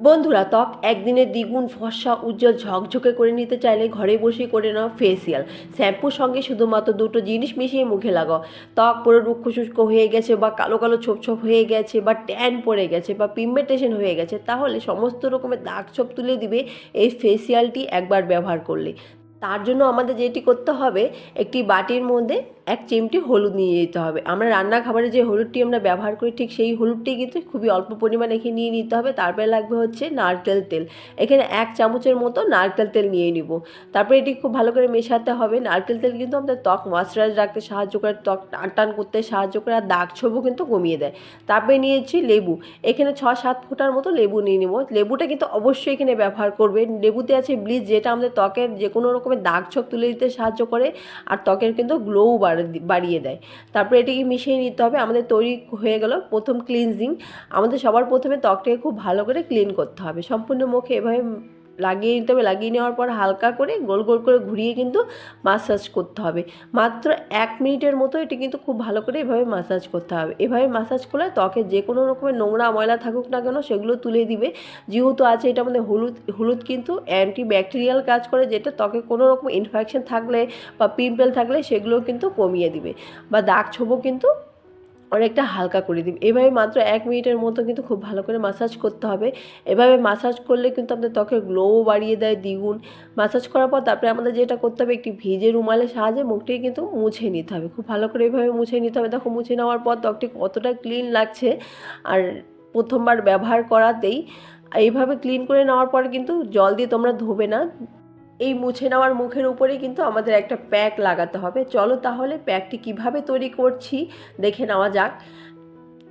বন্ধুরা, ত্বক একদিনে দ্বিগুণ ফর্সা, উজ্জ্বল, ঝকঝকে করে নিতে চাইলে ঘরে বসে করে নাও ফেসিয়াল। শ্যাম্পুর সঙ্গে শুধুমাত্র দুটো জিনিস মিশিয়ে মুখে লাগাও। ত্বক পুরো রুক্ষ শুষ্ক হয়ে গেছে বা কালো কালো ছোপ ছোপ হয়ে গেছে বা ট্যান পড়ে গেছে বা পিগমেন্টেশন হয়ে গেছে, তাহলে সমস্ত রকমের দাগ ছোপ তুলে দিবে এই ফেসিয়ালটি একবার ব্যবহার করলে। তার জন্য আমাদের যেটি করতে হবে, একটি বাটির মধ্যে এক চিমটি হলুদ নিয়ে যেতে হবে। আমরা রান্না খাবারে যে হলুদটি আমরা ব্যবহার করি, ঠিক সেই হলুদটি কিন্তু খুবই অল্প পরিমাণে এখানে নিয়ে নিতে হবে। তারপরে লাগবে হচ্ছে নারকেল তেল। এখানে এক চামচের মতো নারকেল তেল নিয়ে নিব। তারপরে এটি খুব ভালো করে মেশাতে হবে। নারকেল তেল কিন্তু আমাদের ত্বক ময়শ্চারাইজ রাখতে সাহায্য করে, ত্বক টান টান করতে সাহায্য করে, আর দাগ ছোপও কিন্তু কমিয়ে দেয়। তারপরে নিয়েছি লেবু। এখানে ছ সাত ফোঁটার মতো লেবু নিয়ে নেব। লেবুটা কিন্তু অবশ্যই এখানে ব্যবহার করবে। লেবুতে আছে ব্লিচ, যেটা আমাদের ত্বকের যে কোনো রকমের দাগ ছোপ তুলে দিতে সাহায্য করে, আর ত্বকের কিন্তু গ্লোও বাড়িয়ে দেয়। তারপরে এটিকে মিশিয়ে নিতে হবে। আমাদের তৈরি হয়ে গেল প্রথম ক্লিনজিং আমাদের সবার প্রথমে ত্বকটাকে খুব ভালো করে ক্লিন করতে হবে। সম্পূর্ণ মুখে এভাবে লাগিয়ে নিতে হবে। লাগিয়ে নেওয়ার পর হালকা করে গোল গোল করে ঘুরিয়ে কিন্তু মাসাজ করতে হবে। মাত্র এক মিনিটের মতো এটি কিন্তু খুব ভালো করে এভাবে মাসাজ করতে হবে। এভাবে মাসাজ করলে ত্বকে যে কোনো রকমের নোংরা ময়লা থাকুক না কেন সেগুলো তুলে দিবে। যেহেতু আছে এটা আমাদের হলুদ হলুদ কিন্তু অ্যান্টি ব্যাকটেরিয়াল কাজ করে যেটা ত্বকে কোনো রকম ইনফেকশন থাকলে বা পিম্পল থাকলে সেগুলো কিন্তু কমিয়ে দিবে। বা দাগ ছোপও কিন্তু অনেকটা হালকা করে দিবে। এভাবে মাত্র এক মিনিটের মতো কিন্তু খুব ভালো করে মাসাজ করতে হবে। এভাবে মাসাজ করলে কিন্তু আমাদের ত্বকের গ্লোও বাড়িয়ে দেয় দ্বিগুণ। মাসাজ করার পর তারপরে আমাদের যেটা করতে হবে, একটি ভিজে রুমালের সাহায্যে মুখটিকে কিন্তু মুছে নিতে হবে। খুব ভালো করে এভাবে মুছে নিতে হবে। দেখো মুছে নেওয়ার পর ত্বকটি কতটা ক্লিন লাগছে। আর প্রথমবার ব্যবহার করাতেই এইভাবে ক্লিন করে নেওয়ার পর কিন্তু জল দিয়ে তোমরা ধোবে না। এই মুছে নেওয়ার মুখের উপরে কিন্তু আমাদের একটা প্যাক লাগাতে হবে। চলো তাহলে প্যাকটি কীভাবে তৈরি করছি, দেখে নেওয়া যাক।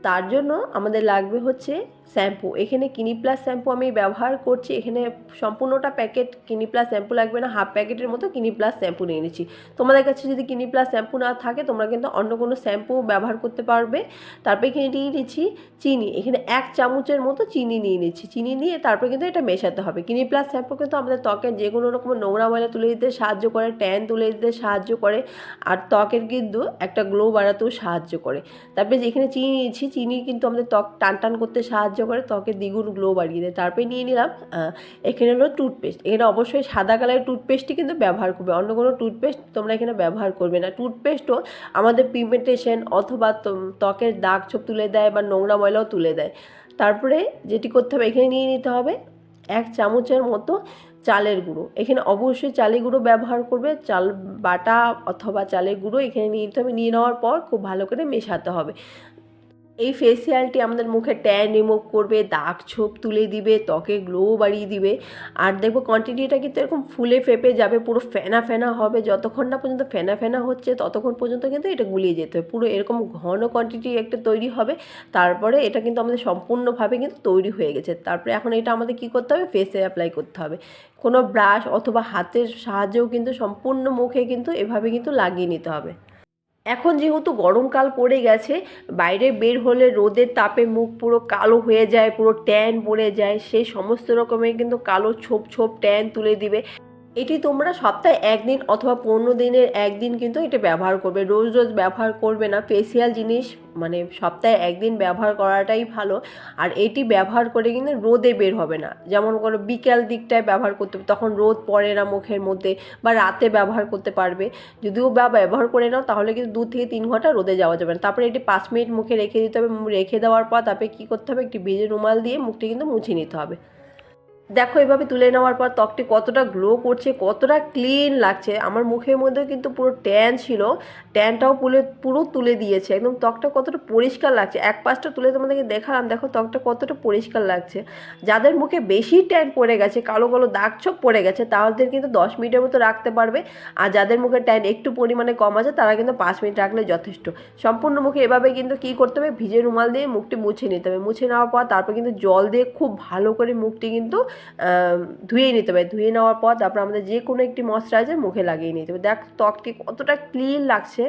তার জন্য আমাদের লাগবে হচ্ছে শ্যাম্পু। এখানে কিনি প্লাস শ্যাম্পু আমি ব্যবহার করছি। এখানে সম্পূর্ণটা প্যাকেট কিনি প্লাস শ্যাম্পু লাগবে না। হাফ প্যাকেটের মতো কিনি প্লাস শ্যাম্পু নিয়ে নিচ্ছি। তোমাদের কাছে যদি কিনি প্লাস শ্যাম্পু না থাকে, তোমরা কিন্তু অন্য কোনো শ্যাম্পু ব্যবহার করতে পারবে। তারপরে এখানে নিয়ে নিচ্ছি চিনি। এখানে এক চামচের মতো চিনি নিয়ে নিচ্ছি। চিনি নিয়ে তারপরে কিন্তু এটা মেশাতে হবে। কিনি প্লাস শ্যাম্পু কিন্তু আমাদের ত্বকের যে কোনো রকম নোংরা ময়লা তুলে দিতে সাহায্য করে, ট্যান তুলে দিতে সাহায্য করে, আর ত্বকের কিন্তু একটা গ্লো বাড়াতেও সাহায্য করে। তারপরে যেখানে চিনি নিয়েছি, চিনি কিন্তু আমাদের ত্বক টান টান করতে সাহায্য করে ত্বকের দ্বিগুণ গ্লো বাড়িয়ে দেয়। তারপরে নিয়ে নিলাম এখানে হলো টুথপেস্ট এখানে অবশ্যই সাদা কালারের টুথপেস্টই কিন্তু ব্যবহার করবে। অন্য কোনো টুথপেস্ট তোমরা এখানে ব্যবহার করবে না। টুথপেস্টও আমাদের পিগমেন্টেশন অথবা ত্বকের দাগ ছোপ তুলে দেয় বা নোংরা ময়লাও তুলে দেয়। তারপরে যেটি করতে হবে, এখানে নিয়ে নিতে হবে এক চামচের মতো চালের গুঁড়ো। এখানে অবশ্যই চালের গুঁড়ো ব্যবহার করবে। চাল বাটা অথবা চালের গুঁড়ো এখানে নিয়ে নিতে হবে। নিয়ে নেওয়ার পর খুব ভালো করে মেশাতে হবে। এই ফেসিয়ালটি আমাদের মুখে ট্যান রিমুভ করবে, দাগ ছোপ তুলে দিবে, ত্বকে গ্লো বাড়িয়ে দিবে। আর দেখব কোয়ান্টিটিটা কিন্তু এরকম ফুলে ফেপে যাবে, পুরো ফেনা ফেনা হবে। যতক্ষণ না পর্যন্ত ফেনা ফেনা হচ্ছে, ততক্ষণ পর্যন্ত কিন্তু এটা গুলিয়ে যেতে হবে। পুরো এরকম ঘন কোয়ান্টিটি একটা তৈরি হবে। তারপরে এটা কিন্তু আমাদের সম্পূর্ণভাবে কিন্তু তৈরি হয়ে গেছে। তারপরে এখন এটা আমাদের কী করতে হবে? ফেসে অ্যাপ্লাই করতে হবে। কোনো ব্রাশ অথবা হাতের সাহায্যেও কিন্তু সম্পূর্ণ মুখে কিন্তু এভাবে কিন্তু লাগিয়ে নিতে হবে। এখন যেহেতু গরমকাল পড়ে গেছে, বাইরে বের হলে রোদের তাপে মুখ পুরো কালো হয়ে যায়, পুরো ট্যান পড়ে যায় সেই সমস্ত রকমের কিন্তু কালো ছোপ ছোপ ট্যান তুলে দিবে। এটি তোমরা সপ্তাহে একদিন অথবা পনেরো দিনের একদিন কিন্তু এটা ব্যবহার করবে। রোজ রোজ ব্যবহার করবে না। ফেসিয়াল জিনিস মানে সপ্তাহে একদিন ব্যবহার করাটাই ভালো। আর এটি ব্যবহার করে কিন্তু রোদে বের হবে না। যেমন কোনো বিকেল দিকটায় ব্যবহার করতে তখন রোদ পড়ে না মুখের মধ্যে বা রাতে ব্যবহার করতে পারবে। যদিও বা ব্যবহার করে নাও, তাহলে কিন্তু দু থেকে তিন ঘণ্টা রোদে যাওয়া যাবে না। তারপরে এটি পাঁচ মিনিট মুখে রেখে দিতে হবে। রেখে দেওয়ার পর তারপরে কী করতে হবে? একটি ভেজে রুমাল দিয়ে মুখটি কিন্তু মুছে নিতে হবে। দেখো, এভাবে তুলে নেওয়ার পর ত্বকটি কতটা গ্লো করছে, কতটা ক্লিন লাগছে, আমার মুখের মধ্যে কিন্তু পুরো ট্যান ছিল ট্যানটাও পুলে, পুরো তুলে দিয়েছে, একদম ত্বকটা কতটা পরিষ্কার লাগছে, এক পাশটা তুলে তোমাদেরকে দেখালাম, দেখো ত্বকটা কতটা পরিষ্কার লাগছে, যাদের মুখে বেশি ট্যান পড়ে গেছে, কালো কালো দাগ ছোপ পড়ে গেছে, তাদের কিন্তু দশ মিনিটের মতো রাখতে পারবে, আর যাদের মুখে ট্যান একটু পরিমাণে কম আছে, তারা কিন্তু পাঁচ মিনিট রাখলে যথেষ্ট, সম্পূর্ণ মুখে এভাবে কিন্তু কী করতে হবে, ভিজে রুমাল দিয়ে মুখটি মুছে নিতে হবে, মুছে নেওয়ার পর তারপর কিন্তু জল দিয়ে খুব ভালো করে মুখটি কিন্তু ধুয়ে নিতে হবে। ধুয়ে নেওয়ার পর তারপর আমাদের যে কোনো একটি ময়শ্চারাইজার মুখে লাগিয়ে নিতে হবে। দেখ ত্বকটি কতটা ক্লিন লাগছে,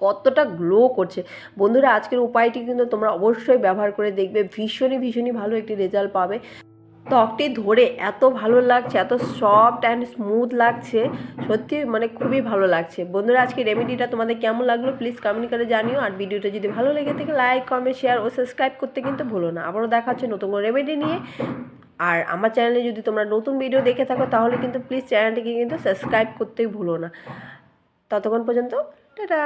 কতটা গ্লো করছে। বন্ধুরা, আজকের উপায়টি কিন্তু তোমরা অবশ্যই ব্যবহার করে দেখবে। ভীষণই ভীষণই ভালো একটি রেজাল্ট পাবে। ত্বকটি ধরে এত ভালো লাগছে, এত সফট অ্যান্ড স্মুথ লাগছে। সত্যি মানে খুবই ভালো লাগছে। বন্ধুরা আজকে রেমেডিটা তোমাদের কেমন লাগল প্লিজ কমেন্ট করে জানিও। আর ভিডিওটা যদি ভালো লেগে থাকে লাইক কমেন্ট শেয়ার ও সাবস্ক্রাইব করতে কিন্তু ভুলো না। আবারও দেখা হচ্ছে নতুন রেমেডি নিয়ে। আর আমার চ্যানেলে যদি তোমরা নতুন ভিডিও দেখে থাকো, তাহলে কিন্তু প্লিজ চ্যানেলটিকে কিন্তু সাবস্ক্রাইব করতেই ভুলো না। ততক্ষণ পর্যন্ত, টাটা!